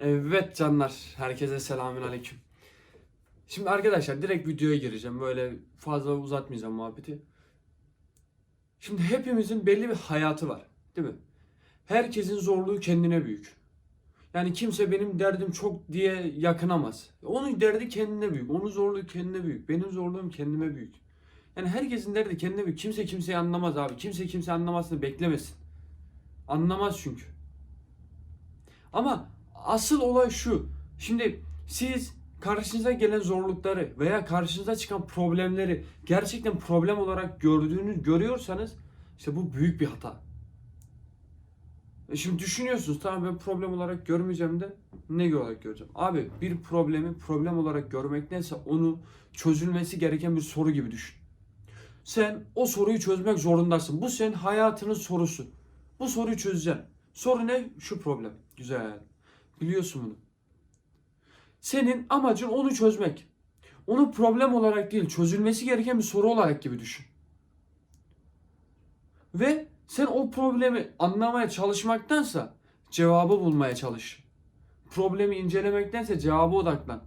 Evet canlar, herkese selamünaleyküm. Şimdi arkadaşlar direkt videoya gireceğim. Böyle fazla uzatmayacağım muhabbeti. Şimdi hepimizin belli bir hayatı var, değil mi? Herkesin zorluğu kendine büyük. Yani kimse benim derdim çok diye yakınamaz. Onun derdi kendine büyük, onun zorluğu kendine büyük, benim zorluğum kendime büyük. Yani herkesin derdi kendine büyük. Kimse kimseyi anlamaz abi. Kimse kimse anlamasını beklemesin. Anlamaz çünkü. Ama asıl olay şu. Şimdi siz karşınıza gelen zorlukları veya karşınıza çıkan problemleri gerçekten problem olarak gördüğünü görüyorsanız işte bu büyük bir hata. E şimdi düşünüyorsunuz tamam ben problem olarak görmeyeceğim de ne olarak göreceğim? Abi bir problemi problem olarak görmektense onu çözülmesi gereken bir soru gibi düşün. Sen o soruyu çözmek zorundasın. Bu senin hayatının sorusu. Bu soruyu çözeceksin. Soru ne? Şu problem. Güzel. Biliyorsun bunu. Senin amacın onu çözmek. Onu problem olarak değil, çözülmesi gereken bir soru olarak gibi düşün. Ve sen o problemi anlamaya çalışmaktansa cevabı bulmaya çalış. Problemi incelemektense cevaba odaklan.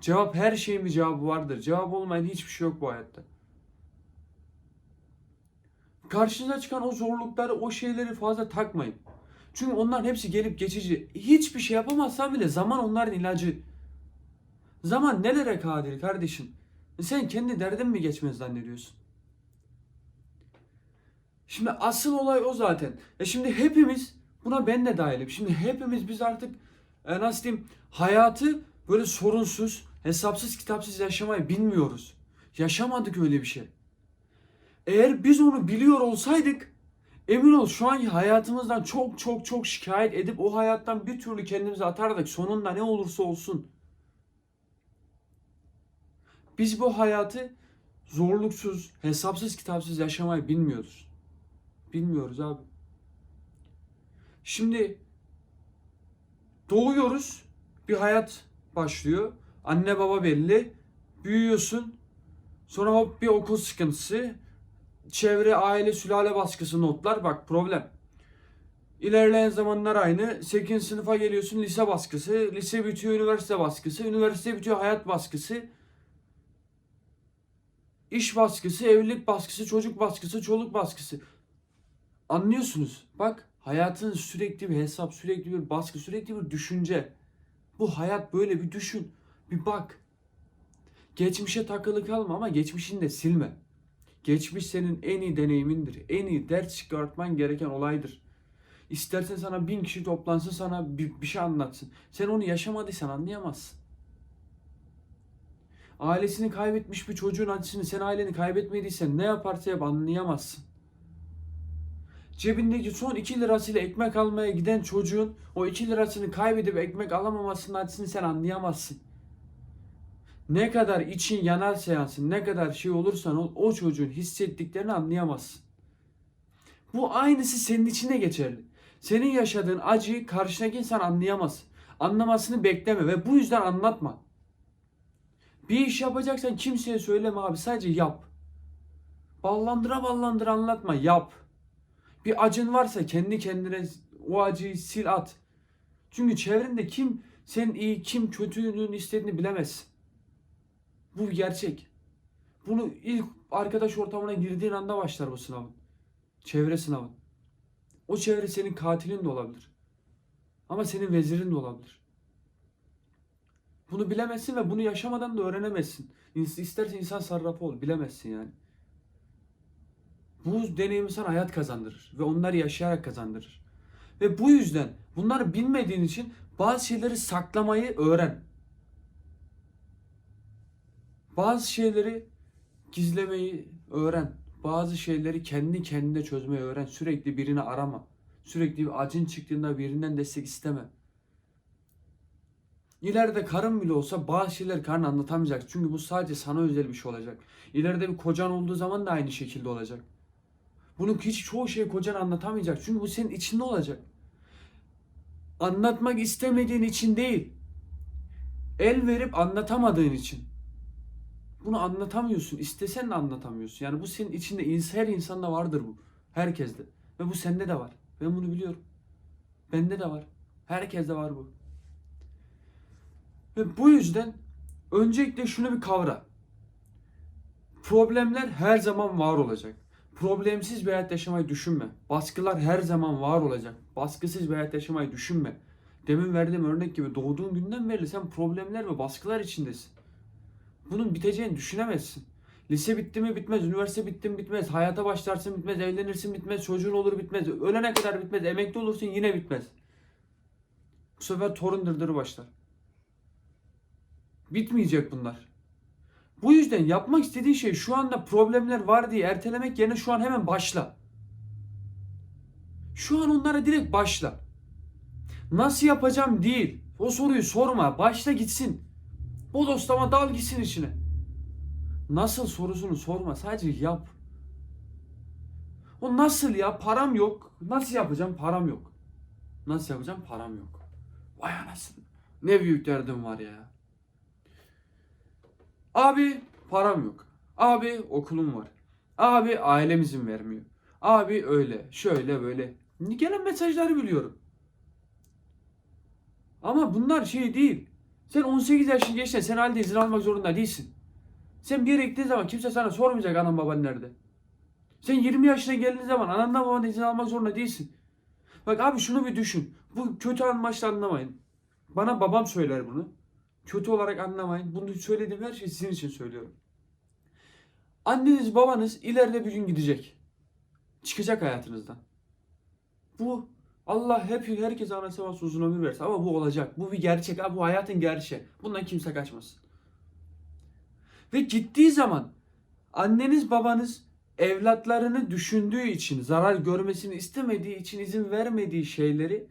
Cevap her şeyin bir cevabı vardır. Cevap olmayan hiçbir şey yok bu hayatta. Karşınıza çıkan o zorlukları, o şeyleri fazla takmayın. Çünkü onların hepsi gelip geçici. Hiçbir şey yapamazsan bile zaman onların ilacı. Zaman nelere kadir kardeşim? Sen kendi derdin mi geçmez zannediyorsun? Şimdi asıl olay o zaten. E şimdi hepimiz buna ben de dahilim. Şimdi hepimiz biz artık e, nasıl diyeyim hayatı böyle sorunsuz, hesapsız, kitapsız yaşamayı bilmiyoruz. Yaşamadık öyle bir şey. Eğer biz onu biliyor olsaydık emin ol şu anki hayatımızdan çok çok çok şikayet edip o hayattan bir türlü kendimizi atardık. Sonunda ne olursa olsun. Biz bu hayatı zorluksuz, hesapsız, kitapsız yaşamayı bilmiyoruz. Bilmiyoruz abi. Şimdi doğuyoruz. Bir hayat başlıyor. Anne baba belli. Büyüyorsun. Sonra hop bir okul sıkıntısı. Çevre, aile, sülale baskısı notlar. Bak problem. İlerleyen zamanlar aynı. 8. sınıfa geliyorsun lise baskısı. Lise bitiyor üniversite baskısı. Üniversite bitiyor hayat baskısı. İş baskısı, evlilik baskısı, çocuk baskısı, çoluk baskısı. Anlıyorsunuz. Bak hayatın sürekli bir hesap, sürekli bir baskı, sürekli bir düşünce. Bu hayat böyle bir düşün. Bir bak. Geçmişe takılı kalma ama geçmişini de silme. Geçmiş senin en iyi deneyimindir. En iyi ders çıkartman gereken olaydır. İstersen sana bin kişi toplansın sana bir, bir şey anlatsın. Sen onu yaşamadıysan anlayamazsın. Ailesini kaybetmiş bir çocuğun acısını sen aileni kaybetmediysen ne yaparsa yap anlayamazsın. Cebindeki son 2 lirasıyla ekmek almaya giden çocuğun o 2 lirasını kaybedip ekmek alamamasının acısını sen anlayamazsın. Ne kadar için yanarsa yansın, ne kadar şey olursan ol, o çocuğun hissettiklerini anlayamazsın. Bu aynısı senin için de geçerli. Senin yaşadığın acıyı karşındaki insan anlayamaz. Anlamasını bekleme ve bu yüzden anlatma. Bir iş yapacaksan kimseye söyleme abi sadece yap. Ballandıra ballandıra anlatma yap. Bir acın varsa kendi kendine o acıyı sil at. Çünkü çevrende kim senin iyi kim kötülüğünün istediğini bilemez. Bu gerçek. Bunu ilk arkadaş ortamına girdiğin anda başlar bu sınavın. Çevre sınavın. O çevre senin katilin de olabilir. Ama senin vezirin de olabilir. Bunu bilemezsin ve bunu yaşamadan da öğrenemezsin. İstersen insan sarrafı ol, bilemezsin yani. Bu deneyimi sana hayat kazandırır ve onları yaşayarak kazandırır. Ve bu yüzden bunları bilmediğin için bazı şeyleri saklamayı öğren. Bazı şeyleri gizlemeyi öğren. Bazı şeyleri kendi kendine çözmeyi öğren. Sürekli birini arama. Sürekli bir acın çıktığında birinden destek isteme. İleride karın bile olsa bazı şeyler karın anlatamayacak. Çünkü bu sadece sana özel bir şey olacak. İleride bir kocan olduğu zaman da aynı şekilde olacak. Bunun hiç çoğu şeyi kocan anlatamayacak. Çünkü bu senin içinde olacak. Anlatmak istemediğin için değil. El verip anlatamadığın için. Bunu anlatamıyorsun. İstesen de anlatamıyorsun. Yani bu senin içinde her insanda vardır bu. Herkeste. Ve bu sende de var. Ben bunu biliyorum. Bende de var. Herkeste var bu. Ve bu yüzden öncelikle şunu bir kavra. Problemler her zaman var olacak. Problemsiz bir hayat yaşamayı düşünme. Baskılar her zaman var olacak. Baskısız bir hayat yaşamayı düşünme. Demin verdiğim örnek gibi doğduğun günden beri sen problemler ve baskılar içindesin. Bunun biteceğini düşünemezsin. Lise bitti mi bitmez, üniversite bitti mi bitmez, hayata başlarsın bitmez, evlenirsin bitmez, çocuğun olur bitmez, ölene kadar bitmez, emekli olursun yine bitmez. Bu sefer torun dırdırı başlar. Bitmeyecek bunlar. Bu yüzden yapmak istediğin şey şu anda problemler var diye ertelemek yerine şu an hemen başla. Şu an onlara direkt başla. Nasıl yapacağım değil. O soruyu sorma. Başla gitsin. Bodoslama dal gitsin içine. Nasıl sorusunu sorma. Sadece yap. O nasıl ya? Param yok. Nasıl yapacağım? Param yok. Nasıl yapacağım? Param yok. Vay anasını. Ne büyük derdim var ya. Abi param yok. Abi okulum var. Abi ailem izin vermiyor. Abi öyle, şöyle böyle. Gelen mesajları biliyorum. Ama bunlar şey değil. Sen 18 yaşın geçsen sen halde izin almak zorunda değilsin. Sen bir yere gittiğin zaman kimse sana sormayacak anan baban nerede. Sen 20 yaşına geldiğin zaman anandan babandan izin almak zorunda değilsin. Bak abi şunu bir düşün. Bu kötü amaçla anlamayın. Bana babam söyler bunu. Kötü olarak anlamayın. Bunu söylediğim her şeyi sizin için söylüyorum. Anneniz babanız ileride bir gün gidecek. Çıkacak hayatınızdan. Bu Allah hep herkese anası babası uzun ömür versin ama bu olacak. Bu bir gerçek abi bu hayatın gerçeği. Bundan kimse kaçmasın. Ve gittiği zaman anneniz babanız evlatlarını düşündüğü için, zarar görmesini istemediği için izin vermediği şeyleri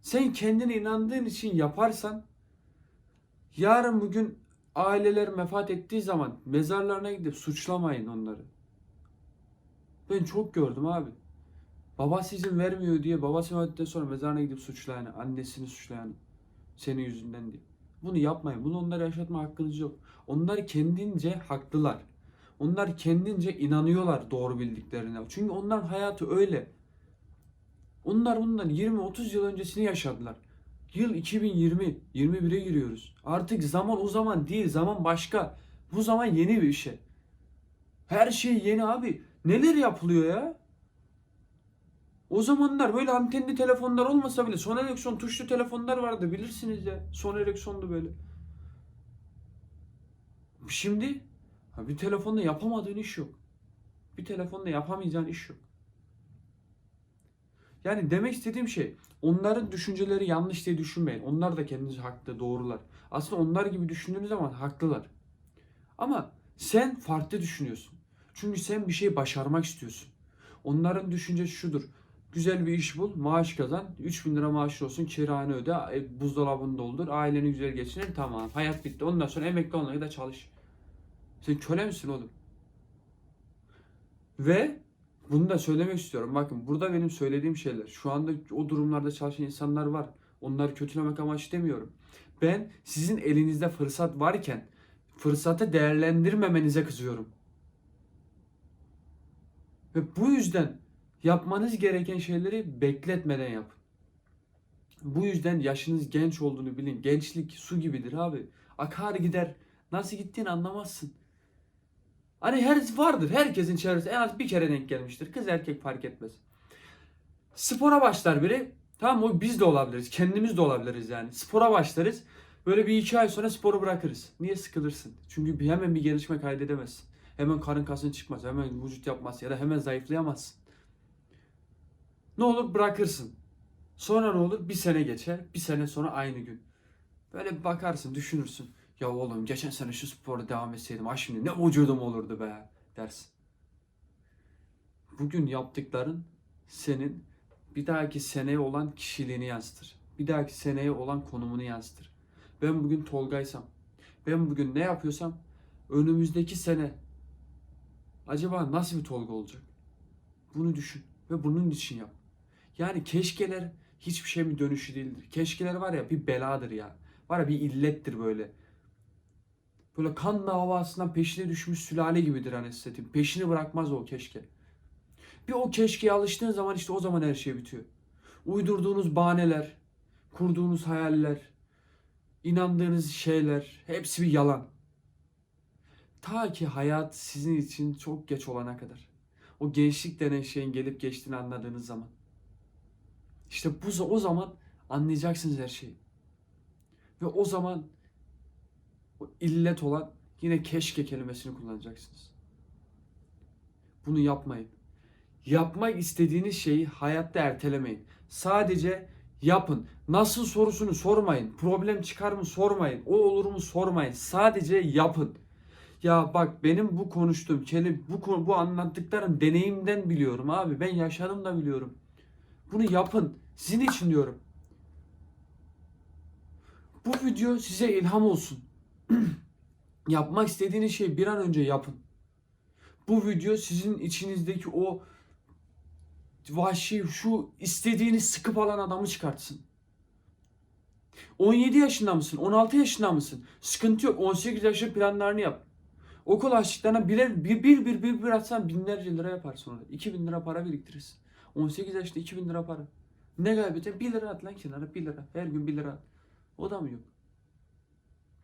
sen kendine inandığın için yaparsan yarın bugün aileler vefat ettiği zaman mezarlarına gidip suçlamayın onları. Ben çok gördüm abi. Babası izin vermiyor diye babası öldükten sonra mezarına gidip suçlayan, annesini suçlayan senin yüzünden diye. Bunu yapmayın. Bunu onlara yaşatma hakkınız yok. Onlar kendince haklılar. Onlar kendince inanıyorlar doğru bildiklerine. Çünkü onların hayatı öyle. Onlar bundan 20-30 yıl öncesini yaşadılar. Yıl 2020, 21'e giriyoruz. Artık zaman o zaman değil, zaman başka. Bu zaman yeni bir şey. Her şey yeni abi. Neler yapılıyor ya? O zamanlar böyle antenli telefonlar olmasa bile son Ericsson tuşlu telefonlar vardı bilirsiniz ya. Son Ericsson'du böyle. Şimdi bir telefonla yapamadığın iş yok. Bir telefonla yapamayacağın iş yok. Yani demek istediğim şey onların düşünceleri yanlış diye düşünmeyin. Onlar da kendince haklı, doğrular. Aslında onlar gibi düşündüğünüz zaman haklılar. Ama sen farklı düşünüyorsun. Çünkü sen bir şey başarmak istiyorsun. Onların düşüncesi şudur. Güzel bir iş bul, maaş kazan. 3000 lira maaş olsun, kiranı öde, e, buzdolabını doldur, aileni güzel geçinir. Tamam, hayat bitti. Ondan sonra emekli olana kadar çalış. Sen köle misin oğlum? Ve bunu da söylemek istiyorum. Bakın burada benim söylediğim şeyler. Şu anda o durumlarda çalışan insanlar var. Onları kötülemek amaç demiyorum. Ben sizin elinizde fırsat varken fırsatı değerlendirmemenize kızıyorum. Ve bu yüzden yapmanız gereken şeyleri bekletmeden yapın. Bu yüzden yaşınız genç olduğunu bilin. Gençlik su gibidir abi. Akar gider. Nasıl gittiğini anlamazsın. Hani her vardır. Herkesin çevresi en az bir kere denk gelmiştir. Kız erkek fark etmez. Spora başlar biri. Tamam o biz de olabiliriz. Kendimiz de olabiliriz yani. Spora başlarız. Böyle bir iki ay sonra sporu bırakırız. Niye sıkılırsın? Çünkü hemen bir gelişme kaydedemezsin. Hemen karın kasın çıkmaz. Hemen vücut yapmaz ya da hemen zayıflayamazsın. Ne olur bırakırsın. Sonra ne olur? Bir sene geçer. Bir sene sonra aynı gün. Böyle bakarsın, düşünürsün. Ya oğlum geçen sene şu sporu devam etseydim ha şimdi ne vücudum olurdu be dersin. Bugün yaptıkların senin bir dahaki seneye olan kişiliğini yansıtır. Bir dahaki seneye olan konumunu yansıtır. Ben bugün Tolgaysam, ben bugün ne yapıyorsam önümüzdeki sene acaba nasıl bir Tolga olacak? Bunu düşün ve bunun için yap. Yani keşkeler hiçbir şey mi dönüşü değildir. Keşkeler var ya bir beladır ya. Var ya bir illettir böyle. Böyle kan davasından peşine düşmüş sülale gibidir hani satayım. Peşini bırakmaz o keşke. Bir o keşkeye alıştığın zaman işte o zaman her şey bitiyor. Uydurduğunuz bahaneler, kurduğunuz hayaller, inandığınız şeyler hepsi bir yalan. Ta ki hayat sizin için çok geç olana kadar. O gençlik denen şeyin gelip geçtiğini anladığınız zaman. İşte bu o zaman anlayacaksınız her şeyi. Ve o zaman o illet olan yine keşke kelimesini kullanacaksınız. Bunu yapmayın. Yapmak istediğiniz şeyi hayatta ertelemeyin. Sadece yapın. Nasıl sorusunu sormayın. Problem çıkar mı sormayın. O olur mu sormayın. Sadece yapın. Ya bak benim bu konuştuğum kelime bu bu anlattıklarım deneyimden biliyorum abi. Ben yaşadım da biliyorum. Bunu yapın. Sizin için diyorum. Bu video size ilham olsun. Yapmak istediğiniz şeyi bir an önce yapın. Bu video sizin içinizdeki o vahşi şu istediğiniz sıkıp alan adamı çıkartsın. 17 yaşında mısın? 16 yaşında mısın? Sıkıntı yok. 18 yaşında planlarını yap. Okul açtıklarına birer, bir, bir, bir, bir, bir atsan binlerce lira yaparsın orada. 2000 lira para biriktirirsin. 18 yaşında 2000 lira para. Ne kaybedeceksin? 1 lira at lan kenara 1 lira. Her gün 1 lira at. O da mı yok?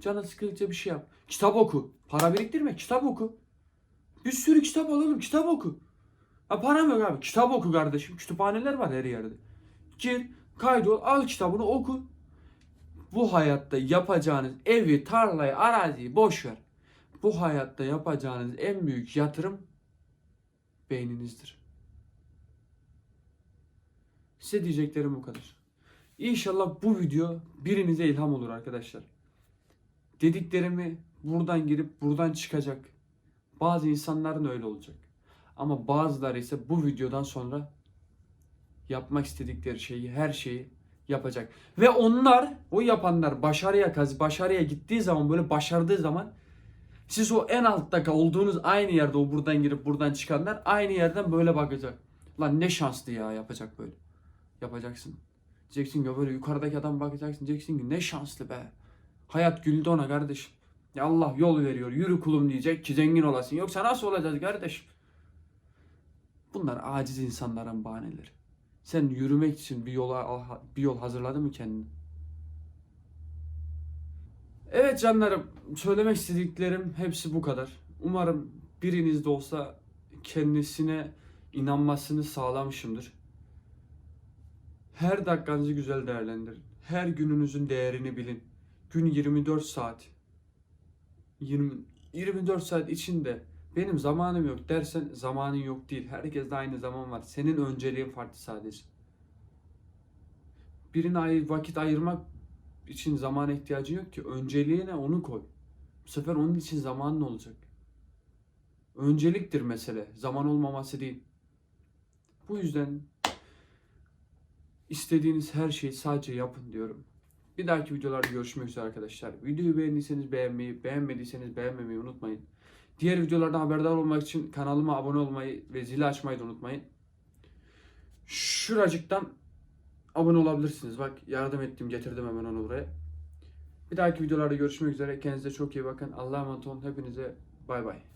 Canın sıkılınca bir şey yap. Kitap oku. Para biriktirme. Kitap oku. Bir sürü kitap alalım. Kitap oku. Ha param yok abi. Kitap oku kardeşim. Kütüphaneler var her yerde. Gir, kaydol, al kitabını oku. Bu hayatta yapacağınız evi, tarlayı, araziyi boş ver. Bu hayatta yapacağınız en büyük yatırım beyninizdir. Size diyeceklerim bu kadar. İnşallah bu video birinize ilham olur arkadaşlar. Dediklerimi buradan girip buradan çıkacak. Bazı insanların öyle olacak. Ama bazıları ise bu videodan sonra yapmak istedikleri şeyi, her şeyi yapacak. Ve onlar, o yapanlar başarıya kaz, başarıya gittiği zaman böyle başardığı zaman siz o en altta olduğunuz aynı yerde o buradan girip buradan çıkanlar aynı yerden böyle bakacak. Lan ne şanslı ya yapacak böyle. Yapacaksın. Diyeceksin ki böyle yukarıdaki adam bakacaksın. Diyeceksin ki ne şanslı be. Hayat güldü ona kardeşim. Ya Allah yol veriyor. Yürü kulum diyecek ki zengin olasın. Yoksa nasıl olacağız kardeşim? Bunlar aciz insanların bahaneleri. Sen yürümek için bir yola bir yol hazırladın mı kendini? Evet canlarım, söylemek istediklerim hepsi bu kadar. Umarım biriniz de olsa kendisine inanmasını sağlamışımdır. Her dakikanızı güzel değerlendirin. Her gününüzün değerini bilin. Gün 24 saat. 20, 24 saat içinde benim zamanım yok dersen zamanın yok değil. Herkeste aynı zaman var. Senin önceliğin farklı sadece. Birine ay- vakit ayırmak için zamana ihtiyacın yok ki. Önceliğine onu koy. Bu sefer onun için zamanın olacak. Önceliktir mesele. Zaman olmaması değil. Bu yüzden istediğiniz her şeyi sadece yapın diyorum. Bir dahaki videolarda görüşmek üzere arkadaşlar. Videoyu beğendiyseniz beğenmeyi, beğenmediyseniz beğenmemeyi unutmayın. Diğer videolardan haberdar olmak için kanalıma abone olmayı ve zili açmayı da unutmayın. Şuracıktan abone olabilirsiniz. Bak yardım ettim, getirdim hemen onu buraya. Bir dahaki videolarda görüşmek üzere. Kendinize çok iyi bakın. Allah'a emanet olun. Hepinize bay bay.